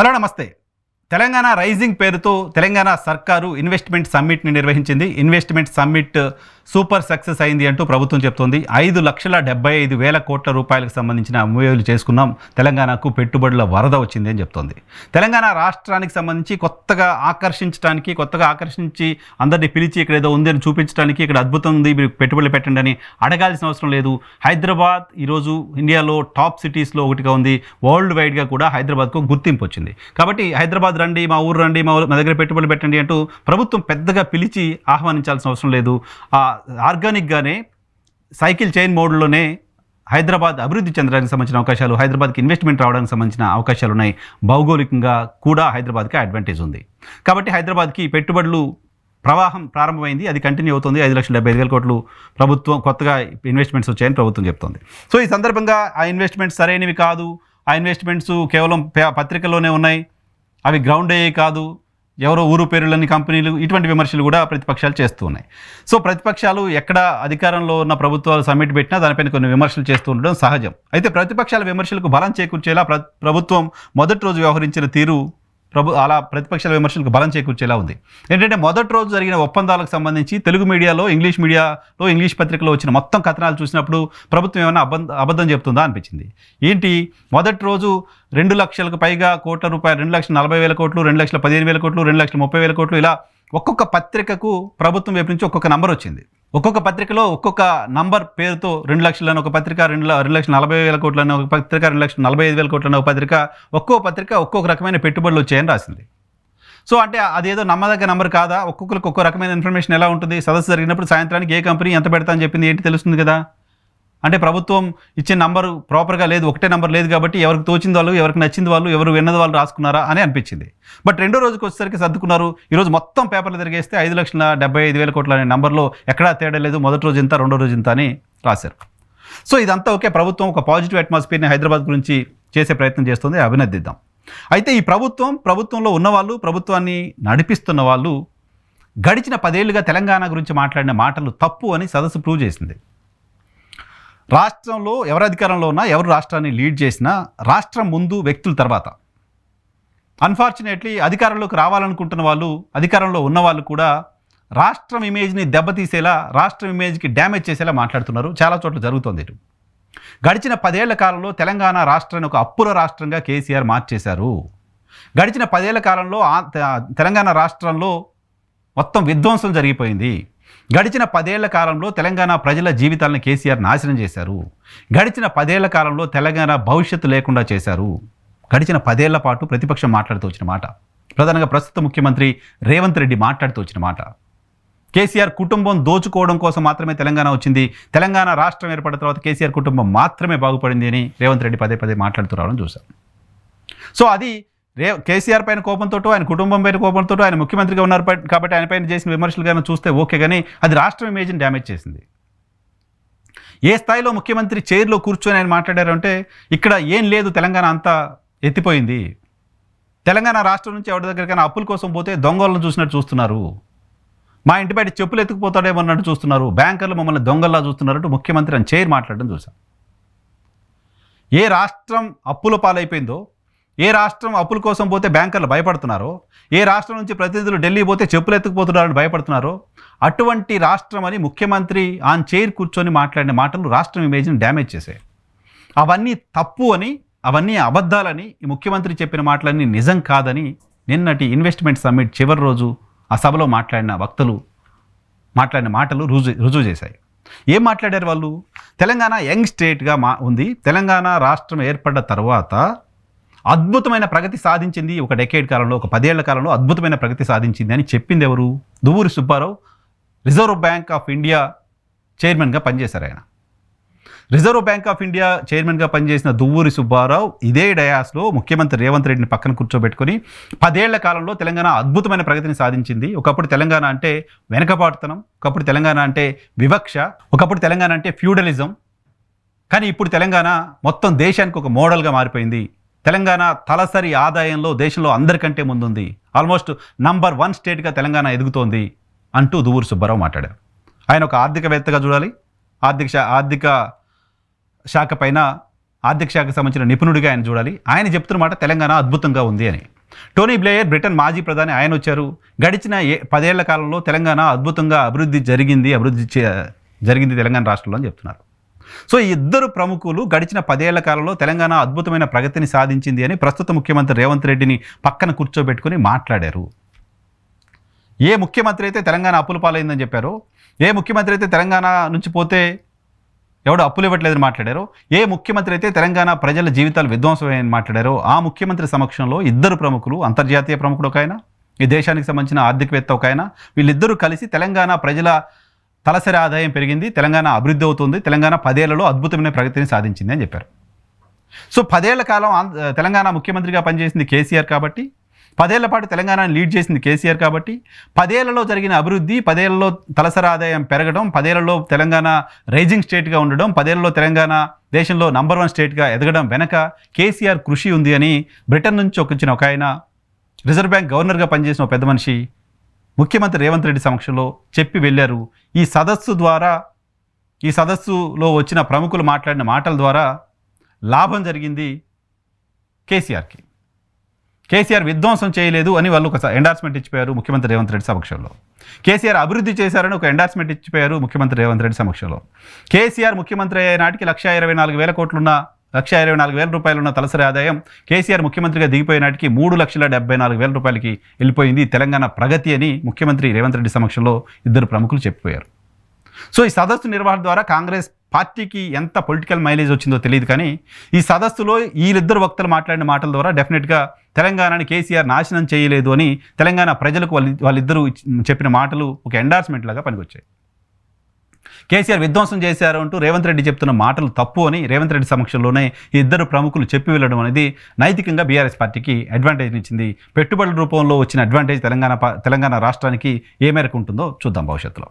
Hello నమస్తే. Telangana rising పేరుతో తెలంగాణ సర్కారు ఇన్వెస్ట్మెంట్ సమ్మిట్ని నిర్వహించింది. ఇన్వెస్ట్మెంట్ సమ్మిట్ సూపర్ సక్సెస్ అయింది అంటూ ప్రభుత్వం చెప్తోంది. ఐదు లక్షల డెబ్బై ఐదు వేల కోట్ల రూపాయలకు సంబంధించిన అమ్మవేలు చేసుకున్నాం. తెలంగాణకు పెట్టుబడుల వరద వచ్చింది అని చెప్తోంది. తెలంగాణ రాష్ట్రానికి సంబంధించి కొత్తగా ఆకర్షించడానికి కొత్తగా ఆకర్షించి అందరినీ పిలిచి ఇక్కడ ఏదో ఉంది అని చూపించడానికి ఇక్కడ అద్భుతం ఉంది. మీరు పెట్టుబడులు పెట్టండి అని అడగాల్సిన అవసరం లేదు. హైదరాబాద్ ఈరోజు ఇండియాలో టాప్ సిటీస్లో ఒకటిగా ఉంది. వరల్డ్ వైడ్గా కూడా హైదరాబాద్కు గుర్తింపు వచ్చింది. కాబట్టి హైదరాబాద్ రండి మా ఊరు రండి మా ఊరు- మా దగ్గర పెట్టుబడులు పెట్టండి అంటూ ప్రభుత్వం పెద్దగా పిలిచి ఆహ్వానించాల్సిన అవసరం లేదు. ఆ ఆర్గానిక్గానే సైకిల్ చైన్ మోడ్లోనే హైదరాబాద్ అభివృద్ధి చెందడానికి సంబంధించిన అవకాశాలు హైదరాబాద్కి ఇన్వెస్ట్మెంట్ రావడానికి సంబంధించిన అవకాశాలు ఉన్నాయి. భౌగోళికంగా కూడా హైదరాబాద్కి అడ్వాంటేజ్ ఉంది. కాబట్టి హైదరాబాద్కి పెట్టుబడులు ప్రవాహం ప్రారంభమైంది అది కంటిన్యూ అవుతుంది. ఐదు లక్షల డెబ్బై ఐదు వేల కోట్లు ప్రభుత్వం కొత్తగా ఇన్వెస్ట్మెంట్స్ వచ్చాయని ప్రభుత్వం చెప్తోంది. సో ఈ సందర్భంగా ఆ ఇన్వెస్ట్మెంట్స్ సరైనవి కాదు. ఆ ఇన్వెస్ట్మెంట్స్ కేవలం పే- పత్రికల్లోనే ఉన్నాయి. అవి గ్రౌండ్ అయ్యే కాదు ఎవరో ఊరు పేరులని కంపెనీలు ఇటువంటి విమర్శలు కూడా ప్రతిపక్షాలు చేస్తూ ఉన్నాయి. సో ప్రతిపక్షాలు ఎక్కడ అధికారంలో ఉన్న ప్రభుత్వాలు సమ్మిట్ పెట్టినా దానిపైన కొన్ని విమర్శలు చేస్తూ ఉండడం సహజం. అయితే ప్రతిపక్షాల విమర్శలకు బలం చేకూర్చేలా ప్ర ప్రభుత్వం మొదటి రోజు వ్యవహరించిన తీరు ప్రభు అలా ప్రతిపక్షాల విమర్శలకు బలం చేకూర్చేలా ఉంది. ఏంటంటే మొదటి రోజు జరిగిన ఒప్పందాలకు సంబంధించి తెలుగు మీడియాలో ఇంగ్లీష్ మీడియాలో ఇంగ్లీష్ పత్రికలో వచ్చిన మొత్తం కథనాలు చూసినప్పుడు ప్రభుత్వం ఏమైనా అబద్ధం అబద్ధం చెప్తుందా అనిపించింది. ఏంటి? మొదటి రోజు రెండు లక్షలకు పైగా కోట్ల రూపాయలు రెండు లక్షల నలభై వేల కోట్లు రెండు లక్షల పదిహేను వేల కోట్లు రెండు లక్షల ముప్పై వేల కోట్లు ఇలా ఒక్కొక్క పత్రికకు ప్రభుత్వం వైపు నుంచి ఒక్కొక్క నంబర్ వచ్చింది. ఒక్కొక్క పత్రికలో ఒక్కొక్క నంబర్ పేరుతో రెండు లక్షలను ఒక పత్రిక రెండు రెండు లక్షల నలభై వేల కోట్లని ఒక పత్రిక రెండు లక్షల నలభై ఐదు వేల కోట్లను ఒక పత్రిక ఒక్కో పత్రిక ఒక్కొక్క రకమైన పెట్టుబడులు వచ్చాయని రాసింది. సో అంటే అదేదో నమ్మదగ్గ నంబర్ కాదా? ఒక్కొక్కరికి ఒక్కో రకమైన ఇన్ఫర్మేషన్ ఎలా ఉంటుంది? సదస్సు జరిగినప్పుడు సాయంత్రానికి ఏ కంపెనీ ఎంత పెడతా అని చెప్పింది ఏంటి తెలుస్తుంది కదా? అంటే ప్రభుత్వం ఇచ్చే నంబర్ ప్రాపర్గా లేదు ఒకటే నంబర్ లేదు కాబట్టి ఎవరికి తోచింది వాళ్ళు ఎవరికి నచ్చింది వాళ్ళు ఎవరు విన్నది వాళ్ళు రాసుకున్నారా అని అనిపించింది. బట్ రెండో రోజుకి వచ్చేసరికి సర్దుకున్నారు. ఈరోజు మొత్తం పేపర్లు తిరిగేస్తే ఐదు లక్షల డెబ్బై ఐదు వేల కోట్ల అనే నంబర్లో ఎక్కడా తేడా లేదు మొదటి రోజు ఇంత రెండో రోజు ఇంత అని రాశారు. సో ఇదంతా ఓకే ప్రభుత్వం ఒక పాజిటివ్ అట్మాస్ఫియర్ని హైదరాబాద్ గురించి చేసే ప్రయత్నం చేస్తుంది అభినందిద్దాం. అయితే ఈ ప్రభుత్వం ప్రభుత్వంలో ఉన్నవాళ్ళు ప్రభుత్వాన్ని నడిపిస్తున్న వాళ్ళు గడిచిన పదేళ్ళుగా తెలంగాణ గురించి మాట్లాడిన మాటలు తప్పు అని సదస్సు ప్రూవ్ చేసింది. రాష్ట్రంలో ఎవరు అధికారంలో ఉన్నా ఎవరు రాష్ట్రాన్ని లీడ్ చేసినా రాష్ట్రం ముందు వ్యక్తుల తర్వాత. అన్ఫార్చునేట్లీ అధికారంలోకి రావాలనుకుంటున్న వాళ్ళు అధికారంలో ఉన్న వాళ్ళు కూడా రాష్ట్రం ఇమేజ్ని దెబ్బతీసేలా రాష్ట్రం ఇమేజ్కి డ్యామేజ్ చేసేలా మాట్లాడుతున్నారు. చాలా చోట్ల జరుగుతుంది ఇటు. గడిచిన పదేళ్ళ కాలంలో తెలంగాణ రాష్ట్రాన్ని ఒక అప్పుల రాష్ట్రంగా కేసీఆర్ మార్చేశారు. గడిచిన పదేళ్ళ కాలంలో తెలంగాణ రాష్ట్రంలో మొత్తం విధ్వంసం జరిగిపోయింది. గడిచిన పదేళ్ళ కాలంలో తెలంగాణ ప్రజల జీవితాలను కేసీఆర్ నాశనం చేశారు. గడిచిన పదేళ్ళ కాలంలో తెలంగాణ భవిష్యత్తు లేకుండా చేశారు. గడిచిన పదేళ్ళ పాటు ప్రతిపక్షం మాట్లాడుతూ వచ్చిన మాట. ప్రధానంగా ప్రస్తుత ముఖ్యమంత్రి రేవంత్ రెడ్డి మాట్లాడుతూ వచ్చిన మాట. కేసీఆర్ కుటుంబం దోచుకోవడం కోసం మాత్రమే తెలంగాణ వచ్చింది. తెలంగాణ రాష్ట్రం ఏర్పడిన తర్వాత కేసీఆర్ కుటుంబం మాత్రమే బాగుపడింది అని రేవంత్ రెడ్డి పదే పదే మాట్లాడుతూ రావడం చూశాం. సో అది రే కేసీఆర్ పైన కోపంతో ఆయన కుటుంబం పైన కోపంతో ఆయన ముఖ్యమంత్రిగా ఉన్నారు కాబట్టి ఆయన పైన చేసిన విమర్శలు కానీ చూస్తే ఓకే కానీ అది రాష్ట్రం ఇమేజ్ని డ్యామేజ్ చేసింది. ఏ స్థాయిలో ముఖ్యమంత్రి చైర్లో కూర్చొని ఆయన మాట్లాడారు అంటే ఇక్కడ ఏం లేదు తెలంగాణ అంతా ఎత్తిపోయింది. తెలంగాణ రాష్ట్రం నుంచి ఎవరి దగ్గరికైనా అప్పుల కోసం పోతే దొంగలను చూసినట్టు చూస్తున్నారు. మా ఇంటి బయట చెప్పులు ఎత్తుకుపోతాడేమో అన్నట్టు చూస్తున్నారు. బ్యాంకర్లు మమ్మల్ని దొంగల్లా చూస్తున్నారంటూ ముఖ్యమంత్రి అని చైర్ మాట్లాడడం చూసాం ఏ రాష్ట్రం అప్పుల పాలైపోయిందో ఏ రాష్ట్రం అప్పుల కోసం పోతే బ్యాంకర్లు భయపడుతున్నారో? ఏ రాష్ట్రం నుంచి ప్రతినిధులు ఢిల్లీ పోతే చెప్పులు ఎత్తుకుపోతున్నారని భయపడుతున్నారో? అటువంటి రాష్ట్రం అని ముఖ్యమంత్రి ఆన్ చైర్ కూర్చొని మాట్లాడిన మాటలు రాష్ట్రం ఇమేజ్ని డ్యామేజ్ చేశాయి. అవన్నీ తప్పు అని అవన్నీ అబద్ధాలని ఈ ముఖ్యమంత్రి చెప్పిన మాటలన్నీ నిజం కాదని నిన్నటి ఇన్వెస్ట్మెంట్ సమ్మిట్ చివరి రోజు ఆ సభలో మాట్లాడిన వక్తలు మాట్లాడిన మాటలు రుజు రుజువు చేశాయి. ఏం మాట్లాడారు వాళ్ళు? తెలంగాణ యంగ్ స్టేట్గా మా ఉంది. తెలంగాణ రాష్ట్రం ఏర్పడ్డ తర్వాత అద్భుతమైన ప్రగతి సాధించింది ఒక డెకేడ్ కాలంలో ఒక పదేళ్ళ కాలంలో అద్భుతమైన ప్రగతి సాధించింది అని చెప్పింది ఎవరు? Duvvuri Subbarao Reserve Bank of India చైర్మన్గా పనిచేశారు ఆయన. రిజర్వ్ బ్యాంక్ ఆఫ్ ఇండియా చైర్మన్గా పనిచేసిన దువ్వూరి సుబ్బారావు ఇదే డయాస్లో ముఖ్యమంత్రి రేవంత్ రెడ్డిని పక్కన కూర్చోబెట్టుకొని పదేళ్ళ కాలంలో తెలంగాణ అద్భుతమైన ప్రగతిని సాధించింది. ఒకప్పుడు తెలంగాణ అంటే వెనకబాటుతనం ఒకప్పుడు తెలంగాణ అంటే వివక్ష ఒకప్పుడు తెలంగాణ అంటే ఫ్యూడలిజం కానీ ఇప్పుడు తెలంగాణ మొత్తం దేశానికి ఒక మోడల్గా మారిపోయింది. తెలంగాణ తలసరి ఆదాయంలో దేశంలో అందరికంటే ముందుంది. ఆల్మోస్ట్ నంబర్ వన్ స్టేట్గా తెలంగాణ ఎదుగుతోంది అంటూ దువ్వూరు సుబ్బారావు మాట్లాడారు. ఆయన ఒక ఆర్థికవేత్తగా చూడాలి. ఆర్థిక శా ఆర్థిక శాఖ పైన ఆర్థిక శాఖకు సంబంధించిన నిపుణుడిగా ఆయన చూడాలి. ఆయన చెప్తున్న మాట తెలంగాణ అద్భుతంగా ఉంది అని. టోనీ బ్లేయర్ బ్రిటన్ మాజీ ప్రధాని ఆయన వచ్చారు. గడిచిన ఏ పదేళ్ళ కాలంలో తెలంగాణ అద్భుతంగా అభివృద్ధి జరిగింది అభివృద్ధి చే- జరిగింది తెలంగాణ రాష్ట్రంలో అని చెప్తున్నారు. సో ఈ ఇద్దరు ప్రముఖులు గడిచిన పదేళ్ళ కాలంలో తెలంగాణ అద్భుతమైన ప్రగతిని సాధించింది అని ప్రస్తుత ముఖ్యమంత్రి రేవంత్ రెడ్డిని పక్కన కూర్చోబెట్టుకుని మాట్లాడారు. ఏ ముఖ్యమంత్రి అయితే తెలంగాణ అప్పుల పాలైందని చెప్పారో ఏ ముఖ్యమంత్రి అయితే తెలంగాణ నుంచి పోతే ఎవడు అప్పులు ఇవ్వట్లేదని మాట్లాడారో ఏ ముఖ్యమంత్రి అయితే తెలంగాణ ప్రజల జీవితాలు విధ్వంసమని మాట్లాడారో ఆ ముఖ్యమంత్రి సమక్షంలో ఇద్దరు ప్రముఖులు అంతర్జాతీయ ప్రముఖుడు ఒక ఆయన ఈ దేశానికి సంబంధించిన ఆర్థికవేత్త ఒక ఆయన వీళ్ళిద్దరూ కలిసి తెలంగాణ ప్రజల తలసరి ఆదాయం పెరిగింది తెలంగాణ అభివృద్ధి అవుతుంది తెలంగాణ పదేళ్ళలో అద్భుతమైన ప్రగతిని సాధించింది అని చెప్పారు. సో పదేళ్ళ కాలం తెలంగాణ ముఖ్యమంత్రిగా పనిచేసింది కేసీఆర్ కాబట్టి పదేళ్ళ పాటు తెలంగాణను లీడ్ చేసింది కేసీఆర్ కాబట్టి పదేళ్ళలో జరిగిన అభివృద్ధి పదేళ్ళలో తలసరి ఆదాయం పెరగడం పదేళ్ళలో తెలంగాణ రైజింగ్ స్టేట్గా ఉండడం పదేళ్ళలో తెలంగాణ దేశంలో నంబర్ వన్ స్టేట్గా ఎదగడం వెనక కేసీఆర్ కృషి ఉంది అని బ్రిటన్ నుంచి వచ్చిన ఒక ఆయన రిజర్వ్ బ్యాంక్ గవర్నర్గా పనిచేసిన ఒక పెద్ద మనిషి ముఖ్యమంత్రి రేవంత్ రెడ్డి సమక్షంలో చెప్పి వెళ్ళారు. ఈ సదస్సు ద్వారా ఈ సదస్సులో వచ్చిన ప్రముఖులు మాట్లాడిన మాటల ద్వారా లాభం జరిగింది కేసీఆర్కి. కేసీఆర్ విధ్వంసం చేయలేదు అని వాళ్ళు ఒక ఎండార్స్మెంట్ ఇచ్చిపోయారు ముఖ్యమంత్రి రేవంత్ రెడ్డి సమక్షంలో. కేసీఆర్ అభివృద్ధి చేశారని ఒక ఎండార్స్మెంట్ ఇచ్చిపోయారు ముఖ్యమంత్రి రేవంత్ రెడ్డి సమక్షంలో. కేసీఆర్ ముఖ్యమంత్రి అయ్యే నాటికి లక్ష ఇరవై నాలుగు వేల కోట్లున్న లక్ష ఇరవై నాలుగు వేల రూపాయలున్న తలసరి ఆదాయం కేసీఆర్ ముఖ్యమంత్రిగా దిగిపోయే నాటికి మూడు లక్షల డెబ్బై నాలుగు వేల రూపాయలకి వెళ్ళిపోయింది తెలంగాణ ప్రగతి అని ముఖ్యమంత్రి రేవంత్ రెడ్డి సమక్షంలో ఇద్దరు ప్రముఖులు చెప్పిపోయారు. సో ఈ సదస్సు నిర్వహణ ద్వారా కాంగ్రెస్ పార్టీకి ఎంత పొలిటికల్ మైలేజ్ వచ్చిందో తెలియదు కానీ ఈ సదస్సులో వీళ్ళిద్దరు వక్తలు మాట్లాడిన మాటల ద్వారా డెఫినెట్గా తెలంగాణని కేసీఆర్ నాశనం చేయలేదు అని తెలంగాణ ప్రజలకు వాళ్ళ వాళ్ళిద్దరూ చెప్పిన మాటలు ఒక ఎండార్స్మెంట్ లాగా పనికొచ్చాయి. కేసీఆర్ విధ్వంసం చేశారు అంటూ రేవంత్ రెడ్డి చెప్తున్న మాటలు తప్పు అని రేవంత్ రెడ్డి సమక్షంలోనే ఈ ఇద్దరు ప్రముఖులు చెప్పి వెళ్ళడం అనేది నైతికంగా బీఆర్ఎస్ పార్టీకి అడ్వాంటేజ్ ఇచ్చింది. పెట్టుబడుల రూపంలో వచ్చిన అడ్వాంటేజ్ తెలంగాణ తెలంగాణ రాష్ట్రానికి ఏ మేరకు ఉంటుందో చూద్దాం భవిష్యత్తులో.